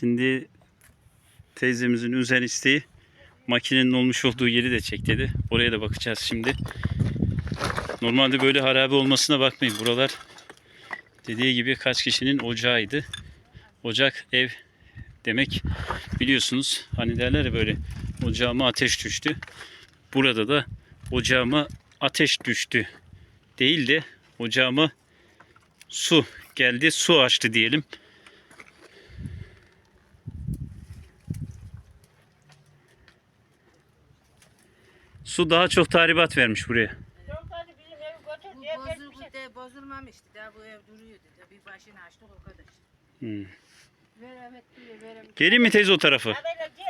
Şimdi teyzemizin özel isteği makinenin olmuş olduğu yeri de çek dedi. Oraya da bakacağız şimdi. Normalde böyle harabe olmasına bakmayın. Buralar dediği gibi kaç kişinin ocağıydı. Ocak ev demek biliyorsunuz. Hani derler ya böyle ocağıma ateş düştü. Burada da ocağıma ateş düştü. Değil de ocağıma su geldi. Su açtı diyelim. Su daha çok tahribat vermiş buraya. Yok hadi bizim evi götür Bu diye bir şey. de bozulmamıştı. Daha bu ev duruyordu. Da bir başını açtık o kadar. Hmm. Veremet diye veremet. Geleyim mi teyze o tarafa? Ha böyle gel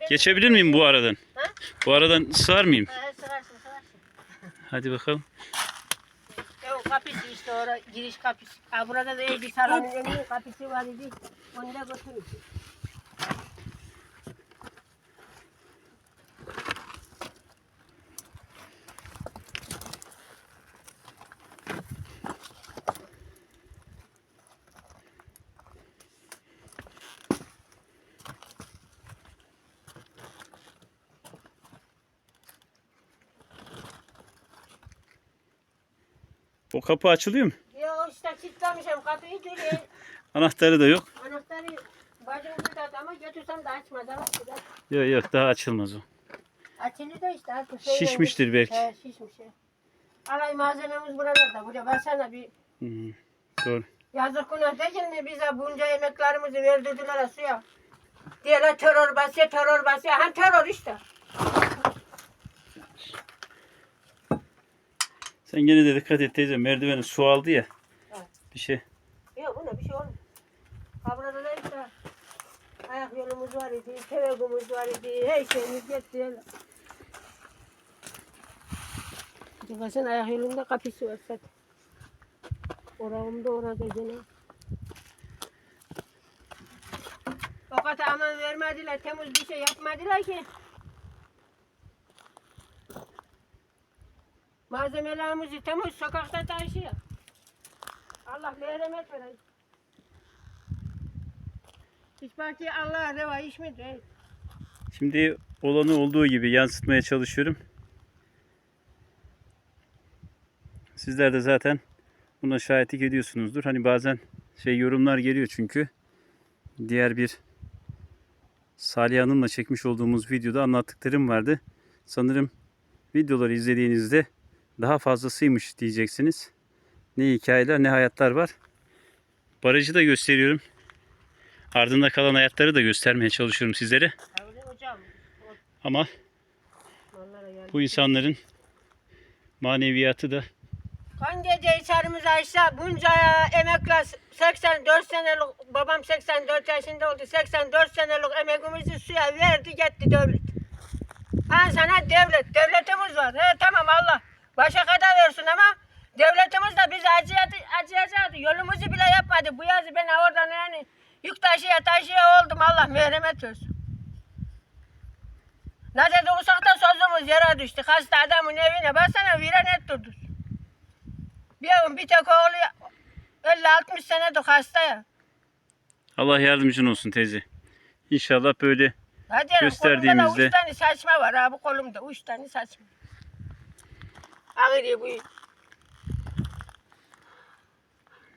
ben- Geçebilir miyim bu aradan? Ha? Bu aradan sığar mıyım? Ha, sırarsın sırarsın. Hadi bakalım. E o kapısı işte orada giriş kapısı. Ha burada da Elbis Halan'ın evinin kapısı var idi. Onu da götürün. Kapı açılıyor mu? Ya işte kilitlemişim kapıyı duruyor. Anahtarı da yok. Anahtarı bacım burada ama götürsem de açmaz ama. Yok yok daha açılmaz o. Açılı da işte artık. şey Şişmiştir belki. He şişmiş. he. Alay malzememiz buralarda. Buraya baksana bir Hmm, Doğru. Yazık günah değil mi bize bunca emeklerimizi verdirdiler suya. Diyorlar terör basıyor, terör basıyor. Hem terör işte. Sen gene de dikkat et teyze. Merdiveni su aldı ya. Evet. Bir şey. Yok buna bir şey olmuyor. Kabrada da işte ayak yolumuz var idi, tevegumuz var idi, her şeyimiz yetti. Bakın ayak yolunda kapısı var zaten. Orağımda orada gene. Kadar aman vermediler, temiz bir şey yapmadılar ki. Malzemelerimizi temiz sokakta taşıyor. Allah merhamet verin. Hiç belki Allah reva iş mi değil. Şimdi olanı olduğu gibi yansıtmaya çalışıyorum. Sizler de zaten buna şahitlik ediyorsunuzdur. Hani bazen şey yorumlar geliyor çünkü. Diğer bir Salih Hanım'la çekmiş olduğumuz videoda anlattıklarım vardı. Sanırım videoları izlediğinizde daha fazlasıymış diyeceksiniz. Ne hikayeler ne hayatlar var. Barajı da gösteriyorum. Ardında kalan hayatları da göstermeye çalışıyorum sizlere. Ama bu insanların maneviyatı da Kan gece içerimiz Ayşe bunca emekle 84 senelik babam 84 yaşında oldu 84 senelik emekimizi suya verdi gitti devlet. Ha sana devlet devletimiz var. He tamam Allah başa kadar versin ama devletimiz de bizi acıyadı, acıyacaktı. Yolumuzu bile yapmadı. Bu yazı ben oradan yani yük taşıya taşıya oldum Allah merhamet versin. Nerede olsak da sözümüz yere düştü. Hasta adamın evine baksana viran ettirdik. Bir bir tek oğlu 50-60 senedir hasta ya. Allah yardımcın olsun teyze. İnşallah böyle Hadi Gösterdiğimizde- kolumda da üç tane saçma var abi kolumda. Üç tane saçma. Ağrıyor bu.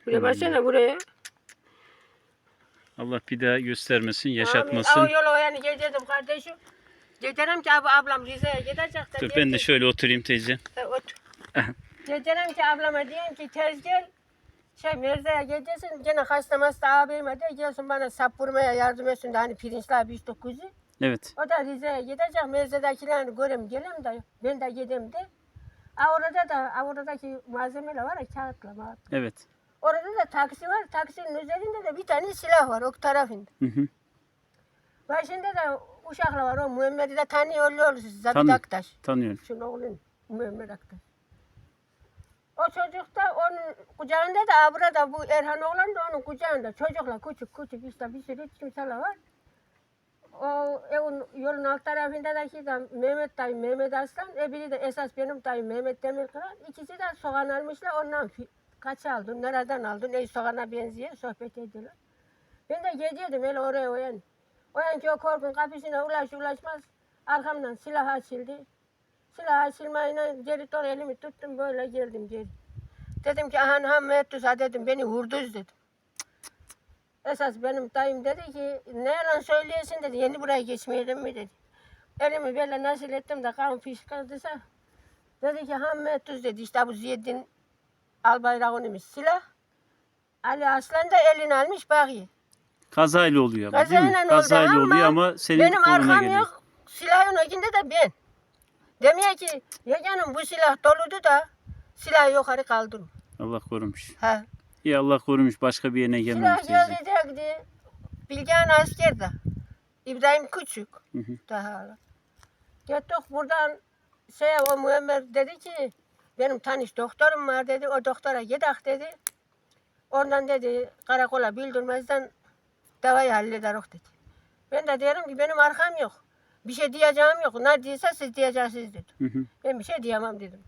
Buraya baksana buraya. Allah bir daha göstermesin, Amin. yaşatmasın. Av yolu yani geleceğim kardeşim. Giderim ki abi ablam Rize'ye gidecek de. Dur ben de şöyle oturayım teyze. E, otur. Giderim ki ablama diyeyim ki tez gel. Şey Merze'ye geleceksin. Gene hasta hasta abime de gelsin bana sap vurmaya yardım etsin de hani pirinçler bir dokuzu. Evet. O da Rize'ye gidecek. Merze'dekilerini göreyim geleyim de ben de gideyim de. Ha, orada da oradaki malzemeler var ya kağıtla mağıtla. Evet. Orada da taksi var. Taksinin üzerinde de bir tane silah var o tarafında. Hı hı. Başında da uşakla var o Muhammed'i de tanıyorlar siz Zabit Tanı- Aktaş. Tanıyorum. Şunun oğlun Muhammed Aktaş. O çocuk da onun kucağında da abra da bu Erhan oğlan da onun kucağında. Çocukla küçük küçük işte bir sürü kimseler var. O evin yolun alt tarafındaki de Mehmet dayı Mehmet Aslan, e biri de esas benim dayım Mehmet Demirkıran. İkisi de soğan almışlar ondan kaç aldın, nereden aldın, ey soğana benziyor sohbet ediyorlar. Ben de gidiyordum öyle oraya o yan. O yanki o korkun kapısına ulaş ulaşmaz. Arkamdan silah açıldı. Silah açılmayla geri doğru elimi tuttum böyle geldim geri. Dedim ki aha ha müettusa dedim beni vurduz dedim. Esas benim dayım dedi ki ne yalan söylüyorsun dedi yeni buraya geçmeyelim mi dedi. Elimi böyle nasıl ettim de kan fışkırdıysa dedi ki ha müettuz dedi işte bu Ziyeddin Albayrak'ın silah. Ali Aslan da elini almış bakıyor. Kazayla oluyor ama değil Kazayla mi? oldu Kazayla ama oluyor ama senin Benim koluna arkam geliyor. yok. Silahın ucunda da ben. Demiyor ki ya canım bu silah doludu da silahı yukarı kaldırma. Allah korumuş. Ha. İyi Allah korumuş. Başka bir yerine gelmemiş Silah teyze. geldi geldi. Bilgehan asker de. İbrahim Küçük. Hı hı. Daha. Gittik buradan şey o Muammer dedi ki benim tanış doktorum var dedi. O doktora gidelim dedi. Oradan dedi karakola bildirmezden davayı hallederiz dedi. Ben de diyorum ki benim arkam yok. Bir şey diyeceğim yok. Ne değilse siz diyeceksiniz. Hı hı. Ben bir şey diyemem dedim.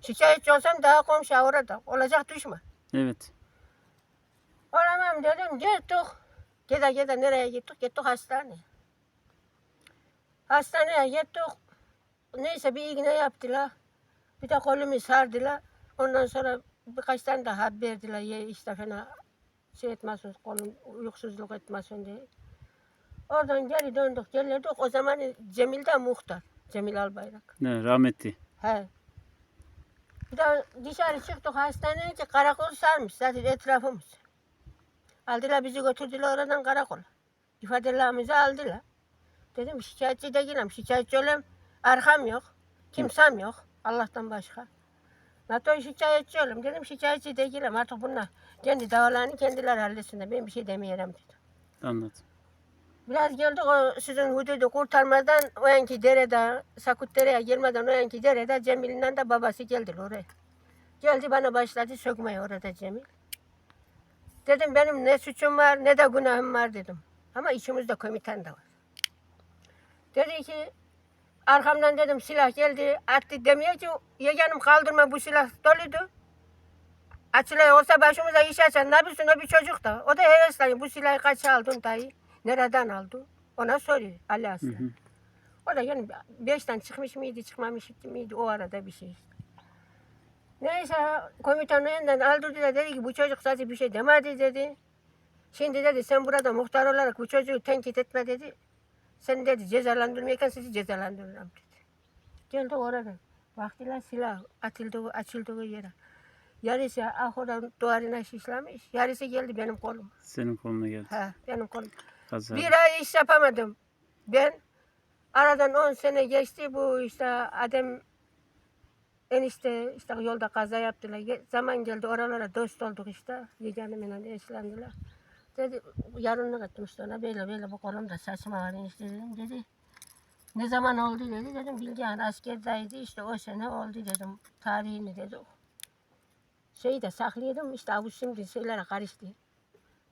Şikayetçi olsam daha komşu orada. Olacak düşman. Evet. Olamam dedim gittik. Gide gide nereye gittik? Gittik hastaneye. Hastaneye gittik. Neyse bir iğne yaptılar. Bir de kolumu sardılar. Ondan sonra birkaç tane daha verdiler. Ye işte fena şey etmesin, kolum uykusuzluk etmesin diye. Oradan geri döndük, gelirdik. O zaman Cemil de muhtar. Cemil Albayrak. Ne rahmetli. He. Bir de dışarı çıktık hastaneye ki karakol sarmış zaten etrafımız. Aldılar bizi götürdüler oradan karakola. İfadelerimizi aldılar. Dedim şikayetçi değilim, şikayetçi olayım. Arkam yok, kimsem yok Allah'tan başka. NATO şikayetçi olayım. Dedim şikayetçi değilim artık bunlar kendi davalarını kendileri halletsinler. Ben bir şey demiyorum dedim. Anlat. Biraz geldik o sizin hududu kurtarmadan o yanki derede, Sakut dereye girmeden o yanki derede Cemil'in de babası geldi oraya. Geldi bana başladı sökmeye orada Cemil. Dedim benim ne suçum var ne de günahım var dedim. Ama içimizde komitan da var. Dedi ki arkamdan dedim silah geldi attı demiyor ki yeğenim kaldırma bu silah doluydu. Açılay olsa başımıza iş açar. Ne bilsin o bir çocuk da. O da hevesleniyor. Bu silahı kaç aldın dayı? Nereden aldın? Ona soruyor hı. O da yani beşten çıkmış mıydı çıkmamış mıydı o arada bir şey. Neyse komutanın elinden aldırdı da dedi ki bu çocuk zaten bir şey demedi dedi. Şimdi dedi sen burada muhtar olarak bu çocuğu tenkit etme dedi. Sen dedi cezalandırmayken sizi cezalandırırım dedi. Geldi oradan. Baktılar silah atıldığı, açıldığı yere. Yarısı ahura duvarına şişlemiş. Yarısı geldi benim kolum. Senin koluna geldi. Ha, benim kolum. Kaza. Bir ay iş yapamadım. Ben aradan 10 sene geçti bu işte Adem enişte işte yolda kaza yaptılar. Zaman geldi oralara dost olduk işte. Yeğenimle eşlendiler. Dedi yarınlık ettim işte ona böyle böyle bu kolumda saçma var enişte dedim. Dedi ne zaman oldu dedi. Dedim Bilgehan askerdeydi işte o sene oldu dedim. Tarihini dedi. Şeyi de saklıyordum işte bu şimdi şeylere karıştı.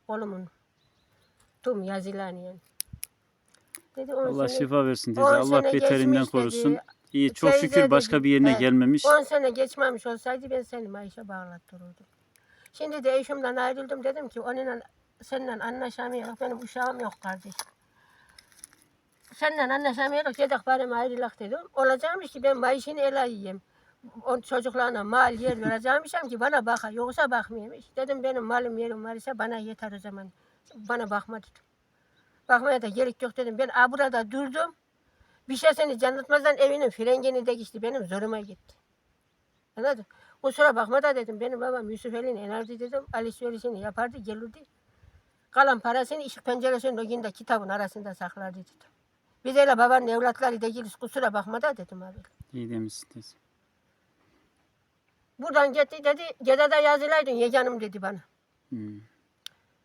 Kolumun tüm yazılarını yani. Dedi Allah sene- şifa versin teyze. Allah beterinden korusun. dedi. İyi çok Teyze şükür başka dedi, bir yerine he, gelmemiş. 10 sene geçmemiş olsaydı ben seni maaşa bağlattırırdım. Şimdi de eşimden ayrıldım dedim ki onunla seninle anlaşamıyoruz. Benim uşağım yok kardeş. Seninle anlaşamıyoruz. Yedek param ayrılak dedim. Olacakmış ki ben maaşını ele yiyeyim. O çocuklarına mal yer vereceğimmişim ki bana baka. Yoksa bakmıyormuş. Dedim benim malım yerim var ise bana yeter o zaman. Bana bakma dedim. Bakmaya da gerek yok dedim. Ben "Aa, burada durdum. Bir şey seni canlatmazdan evinin frengeni de geçti. Benim zoruma gitti. Anladın? Kusura bakma da dedim. Benim babam Yusuf Ali'nin enerji dedim. Alışverişini yapardı gelirdi. Kalan parasını ışık penceresinin önünde kitabın arasında saklardı dedim. Biz öyle babanın evlatları değiliz. Kusura bakma da dedim abi. İyi demişsin teyze. Buradan gitti dedi. Cedada yazılaydın yeğenim dedi bana. Hmm.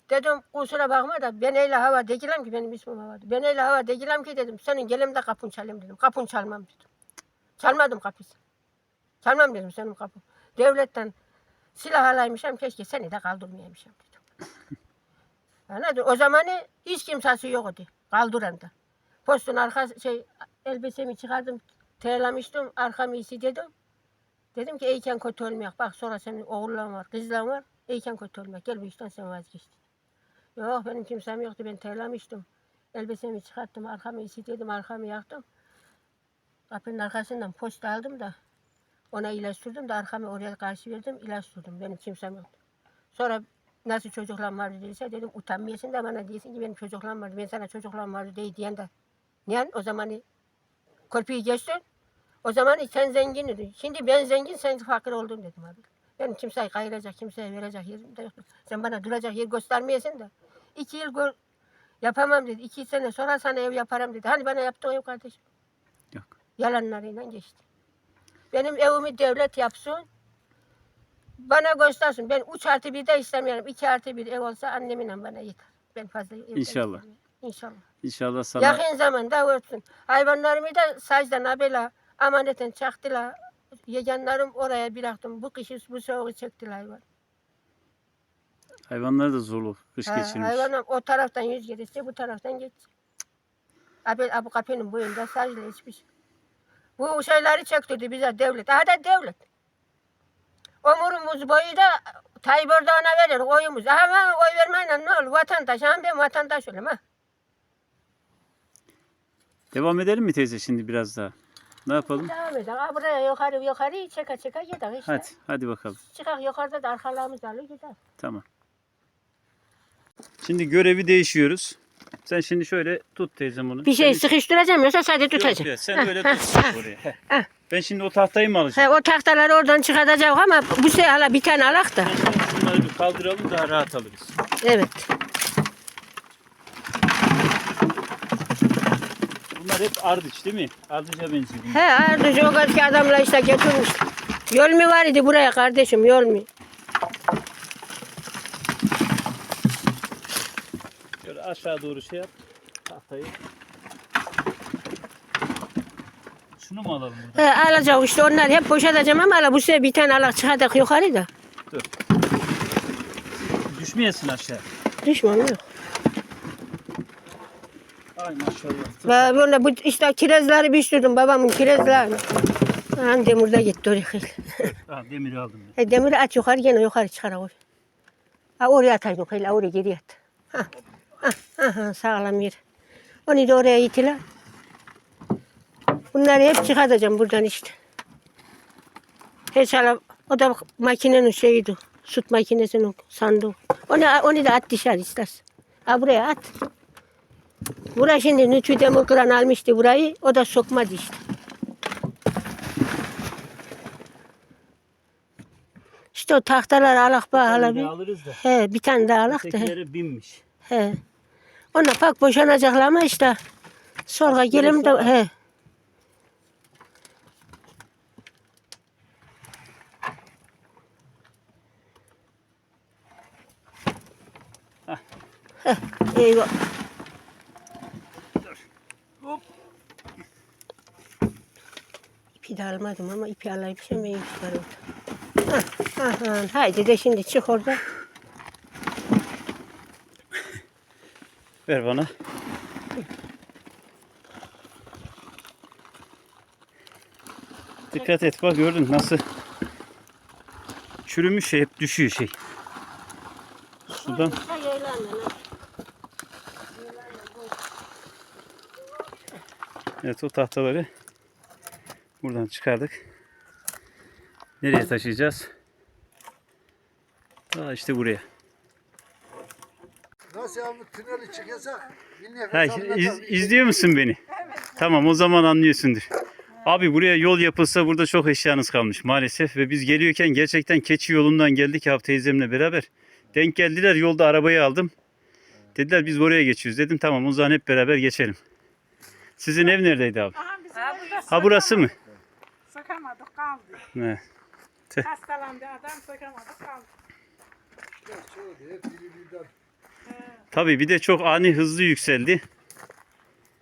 Dedim kusura bakma da ben öyle hava değilim ki benim ismim hava. Ben öyle hava değilim ki dedim. Senin gelimde kapın çalayım dedim. Kapın çalmam dedim. Çalmadım kapısı. Çalmam dedim senin kapın. Devletten silah alaymışım keşke seni de kaldırmayaymışım dedim. Anladın? O zamanı hiç kimsesi yoktu kaldıran da. Postun arka şey elbisemi çıkardım terlemiştim arkam iyisi dedim. Dedim ki iyiken kötü olmayak. Bak sonra senin oğulların var, kızların var. İyiken kötü olmayak. Gel bu işten sen vazgeç. Yok benim kimsem yoktu. Ben terlemiştim. Elbisemi çıkarttım. Arkamı ısıtıyordum. Arkamı yaktım. Kapının arkasından posta aldım da ona ilaç sürdüm de arkamı oraya karşı verdim. ilaç sürdüm. Benim kimsem yoktu. Sonra nasıl çocuklarım vardı dediyse dedim utanmayasın da bana diyorsun ki benim çocuklarım vardı. Ben sana çocuklarım vardı değil diyen de. Niye? O zaman kolpiyi geçtin. O zaman sen zengindin. Şimdi ben zengin sen fakir oldun dedim abi. Benim kimseye kayıracak, kimseye verecek yerim de yok. Sen bana duracak yer göstermeyesin de. İki yıl gör, yapamam dedi. İki sene sonra sana ev yaparım dedi. Hani bana yaptığı ev kardeşim. Yok. Yalanlarıyla geçti. Benim evimi devlet yapsın. Bana göstersin. Ben üç artı bir de istemiyorum. İki artı bir ev olsa anneminle bana yeter. Ben fazla ev İnşallah. İnşallah. İnşallah sana Yakın zamanda örtsün. Hayvanlarımı da sacdan abela amaneten çaktılar. Yeganlarım oraya bıraktım. Bu kışı bu soğuğu çektiler hayvan. Hayvanlar da zorlu kış Ha, geçirmiş. hayvanım o taraftan yüz geçti, bu taraftan geçti. Abel Abu Kapı'nın boyunda sacla içmiş. Bu şeyleri çektirdi bize devlet. Daha da devlet. Omurumuz boyu da Tayyip Erdoğan'a verir oyumuz. Ama oy vermeyle ne olur? Vatandaş. Ama ben vatandaş olayım ha. Devam edelim mi teyze şimdi biraz daha? Ne yapalım? Devam edelim. Ha, buraya yukarı yukarı çeka çeka gidelim işte. Hadi, hadi bakalım. Çıkak yukarıda da arkalarımız alır gider. Tamam. Şimdi görevi değişiyoruz. Sen şimdi şöyle tut teyzem onu. Bir şey Sen- sıkıştıracağım yoksa sadece Yok tutacağım. ya, sen öyle tut oraya. Heh. Ben şimdi o tahtayı mı alacağım? He, o tahtaları oradan çıkartacağım ama bu sefer hala bir tane alak da. Bunları bir kaldıralım daha rahat alırız. Evet. Bunlar hep ardıç değil mi? Ardıca benziyor. He Arducu o kadar adamla işte getirmiş. Yol mu var idi buraya kardeşim yol mu? Şöyle aşağı doğru şey yap. Tahtayı. Şunu mu alalım buradan? He alacak işte onlar hep boşaltacağım ama hala bu sefer bir tane alak çıkardık yukarı da. Düşmeyesin aşağı. Düşman yok. Ay maşallah. Böyle bu işte kirezleri biçtirdim babamın kirezlerini. Ha, demir de gitti oraya. Ha, demiri aldım ben. E, demiri aç yukarı gene yukarı çıkar oraya. Ha, oraya atayım öyle oraya geri at. Ha, ha, sağlam yer. Onu da oraya itiler. Bunları hep çıkartacağım buradan işte. Hiç hala, o da makinenin şeyiydi. Süt makinesinin sandığı. Onu, onu da at dışarı istersen. Ha buraya at. Buraya şimdi Nütü Demir Kıran almıştı burayı. O da sokmadı işte. İşte o tahtalar alak bağ hala Şimdi bir. alırız da. He bir tane daha alak da. He. Binmiş. he. Ona pak boşanacaklar ama işte. Sonra gelim de he. Hah. Heh, eyvah. Hop. İpi de almadım ama ipi alayım şimdi çıkar orada. Hah, hah, hah. Haydi de şimdi çık orada. Ver bana. Dikkat et bak gördün nasıl çürümüş şey hep düşüyor şey. Sudan evet o tahtaları buradan çıkardık. Nereye taşıyacağız? Aa işte buraya. Tüneli çıkacak? Bir nefes Ha, iz- izliyor musun beni? Tamam o zaman anlıyorsundur. Abi buraya yol yapılsa burada çok eşyanız kalmış maalesef ve biz geliyorken gerçekten keçi yolundan geldik ya teyzemle beraber. Denk geldiler yolda arabayı aldım. Dediler biz oraya geçiyoruz. Dedim tamam o zaman hep beraber geçelim. Sizin ev neredeydi abi? Ha, burada Ha burası mı? Sakamadık kaldı. He. Hastalandı adam sakamadık kaldı. Hep Tabii bir de çok ani hızlı yükseldi.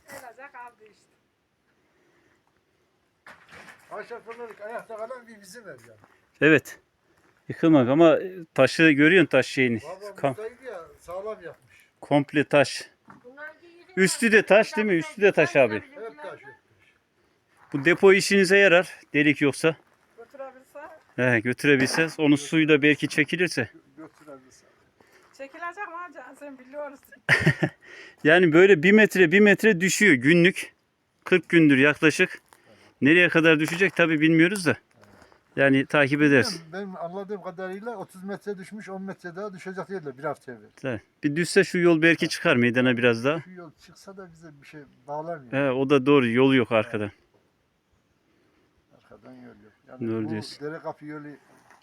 Öylece kaldı işte. Aşağı fırladık ayakta kalan bir bizim ev yani. Evet. Yıkılmak ama taşı görüyorsun taş şeyini. Baba ustaydı ya sağlam yapmış. komple taş. Üstü de taş değil mi? Üstü de taş abi. Hep taş. Bu depo işinize yarar. Delik yoksa. Götürebilse He, götürebilseniz. Onun suyu da belki çekilirse. Çekilecek mi hocam sen biliyoruz. Yani böyle bir metre bir metre düşüyor günlük. 40 gündür yaklaşık. Nereye kadar düşecek tabi bilmiyoruz da. Yani takip ederiz. Benim anladığım kadarıyla 30 metre düşmüş 10 metre daha düşecek diyorlar bir hafta evvel. Evet. Bir düşse şu yol belki çıkar meydana biraz daha. Şu yol çıksa da bize bir şey bağlamıyor. He, o da doğru yolu yok arkada. Arkadan yol yok. Yani Doğru bu diyorsun. dere kapı yolu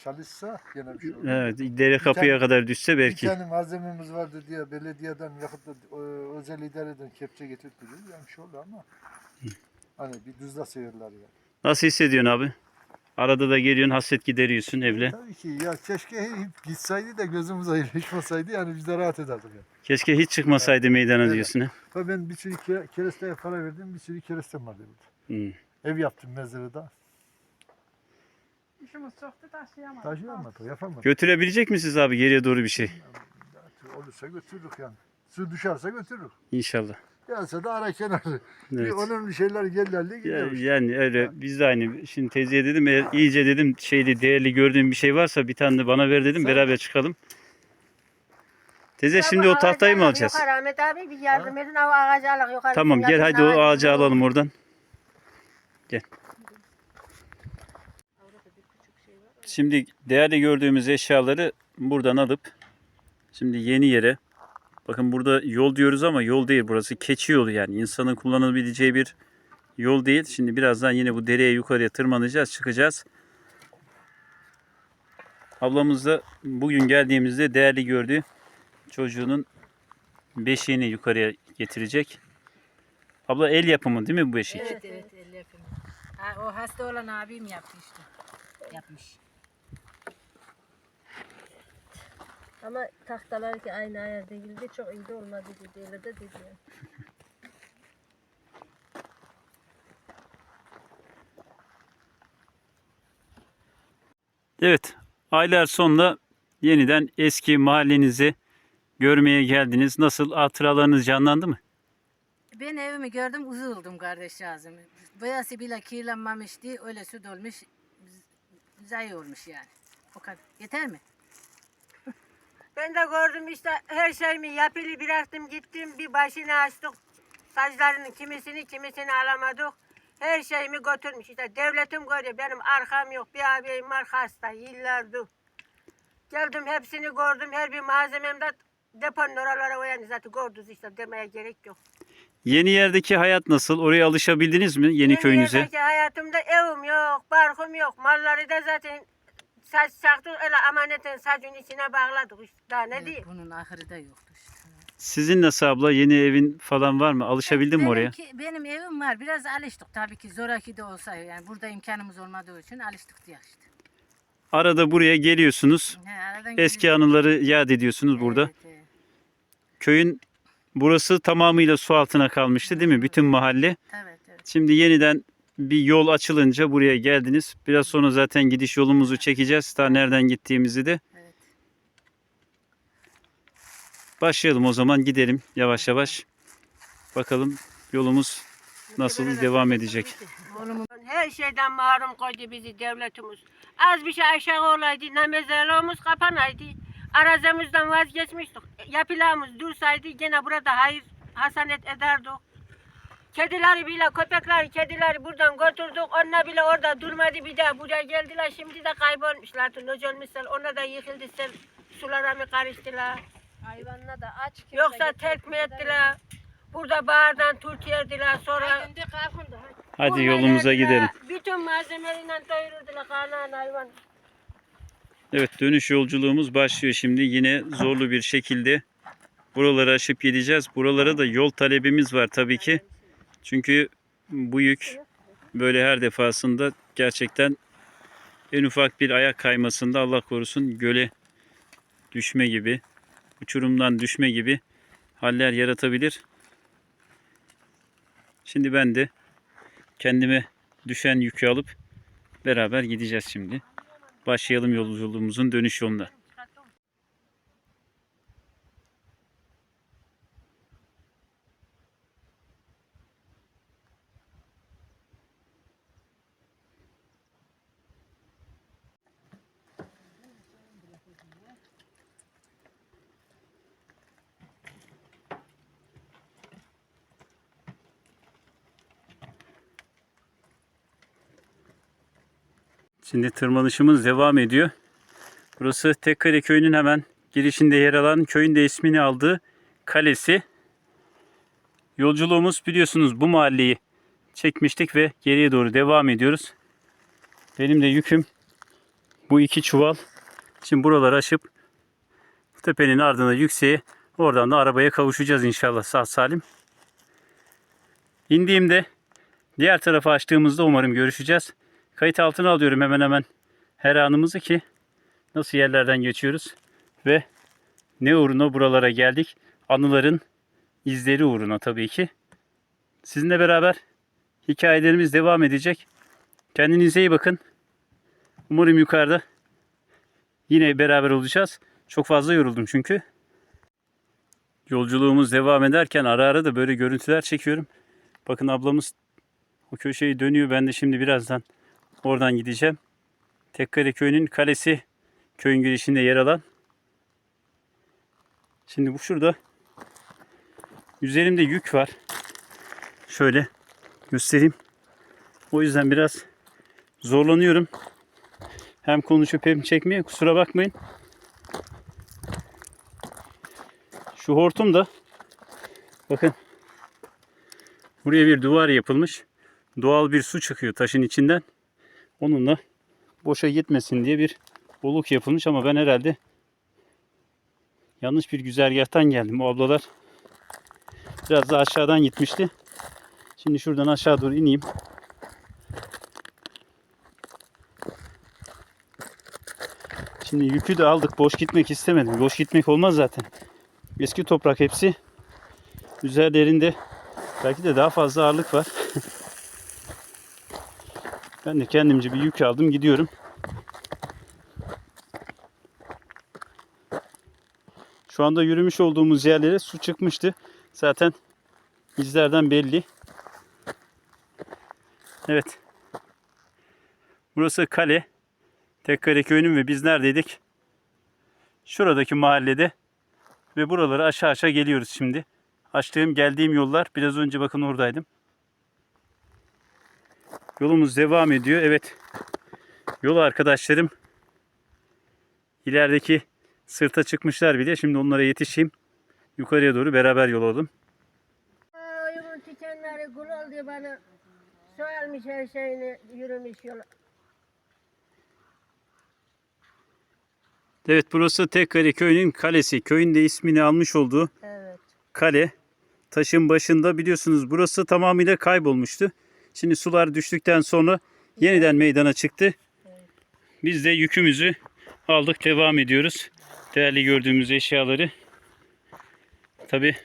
çalışsa gene bir şey olur. Evet dere kapıya kadar düşse Bir belki. tane malzememiz vardı diye belediyeden yakıt da e, özel idareden kepçe getirtiyor. Yani bir şey oldu ama hani bir düzla seviyorlar ya. Nasıl hissediyorsun abi? Arada da geliyorsun hasret gideriyorsun evle. Tabii ki ya keşke hep gitseydi de gözümüz ayrışmasaydı yani biz de rahat ederdik. Yani. Keşke hiç çıkmasaydı meydana Evet. diyorsun. ha. Ve ben bir sürü ke- keresteye para verdim, bir sürü kerestem vardı burada. Hmm. Ev yaptım mezarada. İşimiz çoktu taşıyamadık. Taşıyamadık, yapamadık. Götürebilecek misiniz abi geriye doğru bir şey? Olursa götürürük yani. Su düşerse götürürük. İnşallah. Gelse de ara kenarı. Bir Evet. önemli şeyler gelirlerle Ya- gidiyoruz. Yani öyle biz de aynı. Şimdi teyzeye dedim eğer iyice dedim şeyli değerli gördüğüm bir şey varsa bir tane de bana ver dedim beraber çıkalım. Teyze şimdi o tahtayı mı alacağız? Yukarı Ahmet abi bir yardım edin o ağacı alak yukarı. Tamam gel hadi o ağacı alalım oradan. Gel. Şimdi değerli gördüğümüz eşyaları buradan alıp şimdi yeni yere bakın burada yol diyoruz ama yol değil burası keçi yolu yani insanın kullanabileceği bir yol değil. Şimdi birazdan yine bu dereye yukarıya tırmanacağız çıkacağız. Ablamız da bugün geldiğimizde değerli gördüğü çocuğunun beşiğini yukarıya getirecek. Abla el yapımı değil mi bu beşik? Evet evet el yapımı. Ha, o hasta olan abim yaptı işte. Yapmış. Ama tahtalar ki aynı ayar değildi. Çok iyi de olmadı dedi. Öyle de dedi. Evet, aylar sonra yeniden eski mahallenizi görmeye geldiniz. Nasıl hatıralarınız canlandı mı? Ben evimi gördüm üzüldüm kardeşcağızım. Boyası bile kirlenmemişti. Öyle süt olmuş. Zayi olmuş yani. O kadar. Yeter mi? Ben de gördüm işte her şeyimi yapılı bıraktım gittim bir başını açtık. Saçlarının kimisini kimisini alamadık. Her şeyimi götürmüş işte devletim görüyor benim arkam yok bir abim var hasta yıllardır. Geldim hepsini gördüm her bir malzememde deponun oralara koyan zaten gördünüz işte demeye gerek yok. Yeni yerdeki hayat nasıl? Oraya alışabildiniz mi yeni köyünüze? yerdeki hayatımda evim yok, barkım yok. Malları da zaten saç çaktık öyle amaneten saçın içine bağladık işte daha ne Evet, diyeyim. bunun ahırı da yoktu işte. Sizin nasıl abla? Yeni evin falan var mı? Alışabildin mi oraya? Benimki- Benim evim var. Biraz alıştık tabii ki. Zoraki de olsa yani burada imkanımız olmadığı için alıştık diye işte. Arada buraya geliyorsunuz. He, aradan Eski anıları yad ediyorsunuz burada. Evet, evet. Köyün burası tamamıyla su altına kalmıştı değil mi? Bütün mahalle. Evet, evet. Şimdi yeniden bir yol açılınca buraya geldiniz. Biraz sonra zaten gidiş yolumuzu çekeceğiz. Ta nereden gittiğimizi de. Evet. Başlayalım o zaman gidelim yavaş yavaş. Bakalım yolumuz nasıl devam edecek. Her şeyden mahrum koydu bizi devletimiz. Az bir şey aşağı olaydı, ne mezarlığımız kapanaydı. Arazimizden vazgeçmiştik. Yapılarımız dursaydı gene burada hayır hasanet ederdik. Kedileri bile, köpekleri, kedileri buradan götürdük. Onlar bile orada durmadı bir daha buraya geldiler. Şimdi de kaybolmuşlar. Noc olmuşlar. Onlar da yıkıldı. Sel, sulara mı karıştılar? Hayvanla da aç kimse Yoksa terk mi ettiler? Burada bağırdan turt yerdiler sonra. Haydi kalkın da hadi. Hadi Bunlar yolumuza gidelim. Bütün malzemeleriyle doyurdular kanan hayvan. Evet dönüş yolculuğumuz başlıyor şimdi. Yine zorlu bir şekilde buraları aşıp gideceğiz. Buralara da yol talebimiz var tabii ki. Çünkü bu yük böyle her defasında gerçekten en ufak bir ayak kaymasında Allah korusun göle düşme gibi, uçurumdan düşme gibi haller yaratabilir. Şimdi ben de kendime düşen yükü alıp beraber gideceğiz şimdi. Başlayalım yolculuğumuzun dönüş yoluna. Şimdi tırmanışımız devam ediyor. Burası Tekkale köyünün hemen girişinde yer alan köyün de ismini aldığı kalesi. Yolculuğumuz biliyorsunuz bu mahalleyi çekmiştik ve geriye doğru devam ediyoruz. Benim de yüküm bu iki çuval. Şimdi buraları aşıp tepenin ardına yükseğe oradan da arabaya kavuşacağız inşallah sağ salim. İndiğimde diğer tarafa açtığımızda umarım görüşeceğiz. Kayıt altına alıyorum hemen hemen her anımızı ki nasıl yerlerden geçiyoruz ve ne uğruna buralara geldik. Anıların izleri uğruna tabii ki. Sizinle beraber hikayelerimiz devam edecek. Kendinize iyi bakın. Umarım yukarıda yine beraber olacağız. Çok fazla yoruldum çünkü. Yolculuğumuz devam ederken ara ara da böyle görüntüler çekiyorum. Bakın ablamız o köşeyi dönüyor. Ben de şimdi birazdan oradan gideceğim. Tekkale köyünün kalesi köyün girişinde yer alan. Şimdi bu şurada üzerimde yük var. Şöyle göstereyim. O yüzden biraz zorlanıyorum. Hem konuşup hem çekmeye kusura bakmayın. Şu hortum da bakın buraya bir duvar yapılmış. Doğal bir su çıkıyor taşın içinden. Onunla boşa gitmesin diye bir oluk yapılmış ama ben herhalde yanlış bir güzergahtan geldim. O ablalar biraz da aşağıdan gitmişti. Şimdi şuradan aşağı doğru ineyim. Şimdi yükü de aldık. Boş gitmek istemedim. Boş gitmek olmaz zaten. Eski toprak hepsi. Üzerlerinde belki de daha fazla ağırlık var. Ben de kendimce bir yük aldım. Gidiyorum. Şu anda yürümüş olduğumuz yerlere su çıkmıştı. Zaten izlerden belli. Evet. Burası kale. Tekkale köyünün ve biz neredeydik? Şuradaki mahallede ve buraları aşağı aşağı geliyoruz şimdi. Açtığım geldiğim yollar biraz önce bakın oradaydım. Yolumuz devam ediyor. Evet. Yol arkadaşlarım ilerideki sırta çıkmışlar bile. Şimdi onlara yetişeyim. Yukarıya doğru beraber yol alalım. Oyunun tikenleri gül oldu bana. Soyalmış her şeyini yürümüş yola. Evet burası Tekkale köyünün kalesi. Köyün de ismini almış olduğu Evet. kale. Taşın başında biliyorsunuz burası tamamıyla kaybolmuştu. Şimdi sular düştükten sonra yeniden meydana çıktı. Biz de yükümüzü aldık devam ediyoruz. Değerli gördüğümüz eşyaları. Tabi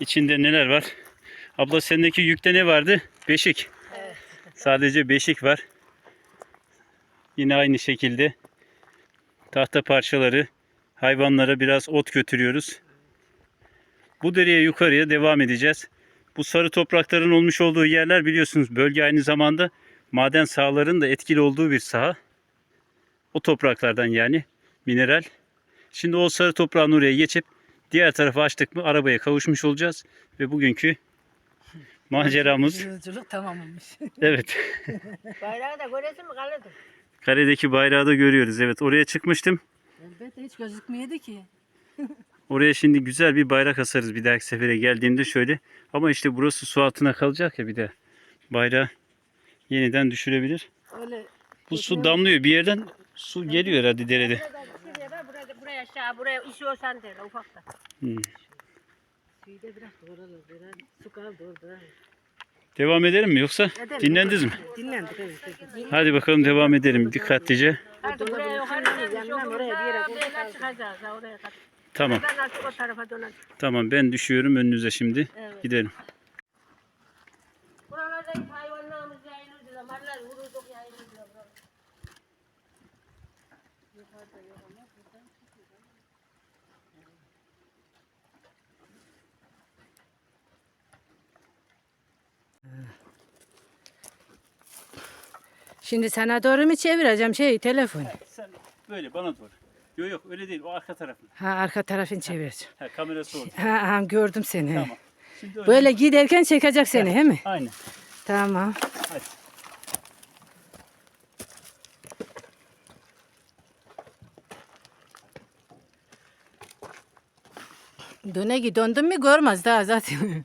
içinde neler var? Abla sendeki yükte ne vardı? Beşik. Sadece beşik var. Yine aynı şekilde tahta parçaları, hayvanlara biraz ot götürüyoruz. Bu dereye yukarıya devam edeceğiz. Bu sarı toprakların olmuş olduğu yerler biliyorsunuz bölge aynı zamanda maden sahaların da etkili olduğu bir saha. O topraklardan yani mineral. Şimdi o sarı toprağın oraya geçip diğer tarafa açtık mı arabaya kavuşmuş olacağız. Ve bugünkü maceramız Yolculuk tamam olmuş. evet Bayrağı da göresin mi kalırdı? karedeki bayrağı da görüyoruz. Evet oraya çıkmıştım. Elbette hiç gözükmüyordu ki. Oraya şimdi güzel bir bayrak asarız bir dahaki sefere geldiğimde şöyle. Ama işte burası su altına kalacak ya bir de. Bayrağı yeniden düşürebilir. Öyle Bu su damlıyor bir yerden su geliyor herhalde derede. Buraya, buraya aşağı buraya işiyorsan der ufakta. Hmm. suyu da bırak oralar biraz su kaldı orada. Devam edelim mi yoksa Edelim. dinlendiniz mi? Dinlendik evet. peki. Hadi bakalım devam edelim dikkatlice. Hadi buraya yukarı yanından oraya bir yere Böyle çıkacağız oraya kadar. Tamam Ben artık o tarafa döneceğim. tamam ben düşüyorum önünüze şimdi. Evet. Gidelim. Buralarda hayvanlarımız yayılırdı. Damarlar vururduk yayılırdı. buralar. Şimdi sana doğru mu çevireceğim şey telefon? Sen böyle bana doğru. Yok yok öyle değil. O arka tarafını. Ha arka tarafını çevir. Ha, kamerası orada. Ha, ha gördüm seni. Tamam. Şimdi öyle Böyle giderken çekecek seni he mi? Aynen. Tamam. Hadi. Döne git döndün mü görmez daha zaten.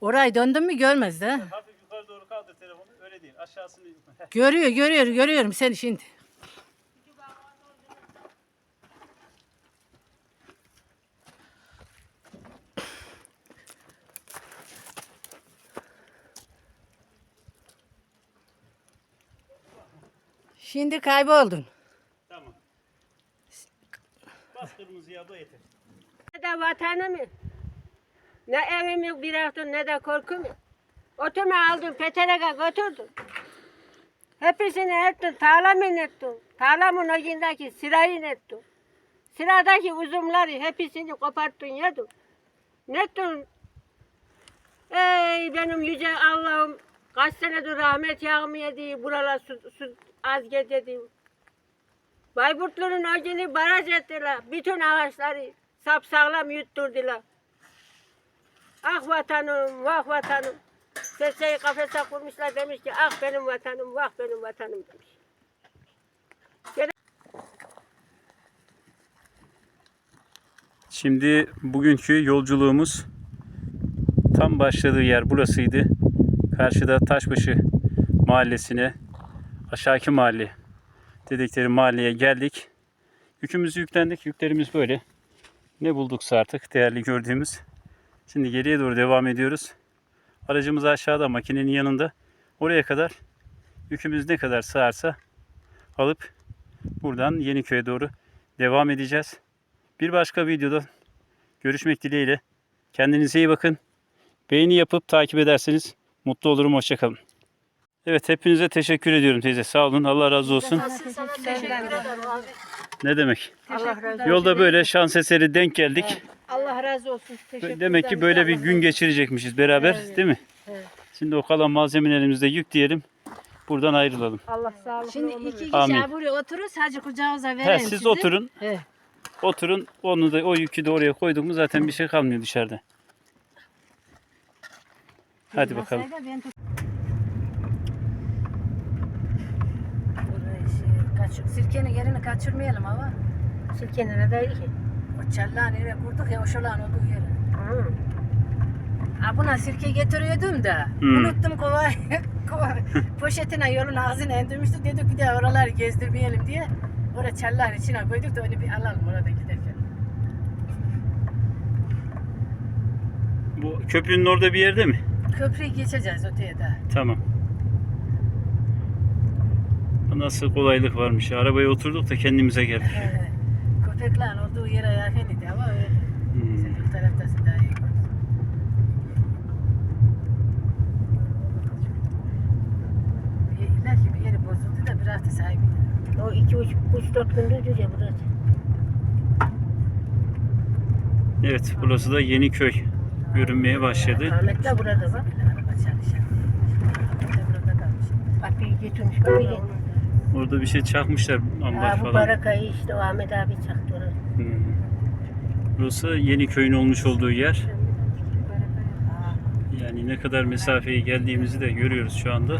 Orayı döndün mü görmez daha. Hafif yukarı doğru kaldır telefonu. Öyle değil. Aşağısını. Görüyor görüyor görüyorum seni şimdi. Şimdi kayboldun. Tamam. Bas kırmızıya abla yeter. Ne de vatanımı, ne evimi bıraktın ne de korkumu. Otumu aldın petereke götürdün. Hepsini ettin, talamın ettin. Talamın ucundaki sırayı ettin. Sıradaki uzumları hepsini koparttın yedin. Ne ettin? Ey benim yüce Allah'ım kaç senedir rahmet yağmıyor diye buralar su, su az gecedi. Bayburtlu'nun ucunu baraj ettiler. Bütün ağaçları sapsağlam yutturdular. Ah vatanım, vah vatanım. Serçeyi kafese kurmuşlar demiş ki ah benim vatanım, vah benim vatanım demiş. Şimdi bugünkü yolculuğumuz tam başladığı yer burasıydı. Karşıda Taşbaşı mahallesine, aşağıki mahalle dedikleri mahalleye geldik. Yükümüzü yüklendik. Yüklerimiz böyle. Ne bulduksa artık değerli gördüğümüz. Şimdi geriye doğru devam ediyoruz. Aracımız aşağıda makinenin yanında. Oraya kadar yükümüz ne kadar sığarsa alıp buradan Yeniköy'e doğru devam edeceğiz. Bir başka videoda görüşmek dileğiyle. Kendinize iyi bakın. Beğeni yapıp takip ederseniz mutlu olurum. Hoşçakalın. Evet hepinize teşekkür ediyorum teyze. Sağ olun. Allah razı olsun. Sana teşekkür ederim abi. Ne demek? Allah razı olsun. Yolda böyle şans eseri denk geldik. Allah razı olsun. Teşekkür Demek ki böyle bir gün geçirecekmişiz beraber değil mi? Şimdi o kalan malzemelerimizi de yükleyelim. Buradan ayrılalım. Allah sağlık. Şimdi iki kişi Amin. buraya oturur, sadece kucağınıza verelim He, siz sizi. oturun. He. Oturun. Onu da o yükü de oraya koyduk mu zaten bir şey kalmıyor dışarıda. Hadi bakalım. Masayı da ben tut- Burayı kaçır- Sirkenin yerini kaçırmayalım ama. Sirke neredeydi ki? O çallağın yere kurduk ya o şalağın olduğu yere. Hı. Ha buna sirke getiriyordum da. Hmm. Unuttum kovayı. Kova, poşetine yolun ağzına indirmiştik. Dedik bir de oraları gezdirmeyelim diye. Oraya çallağın içine koyduk da onu bir alalım orada giderken. Bu köprünün orada bir yerde mi? Köprüyü geçeceğiz öteye de. Tamam. Nasıl kolaylık varmış. Arabaya oturduk da kendimize geldik. Ee, köpeklerin olduğu yere yakın idi ama öyle. Hmm. Taraftasın daha iyi. Bir, illa ki bir yeri bozuldu da bıraktı sahibi. de. O iki üç, üç dört gündür ya burası. Evet burası da Yeniköy görünmeye başladı. Ahmet de burada bak. Araba çalışan. Bir de burada kalmış. Orada bir şey çakmışlar ambar Ha, bu falan. barakayı işte o Ahmet abi çaktı. Hmm. Burası Yeniköy'ün olmuş olduğu yer. Yani ne kadar mesafeyi geldiğimizi de görüyoruz şu anda.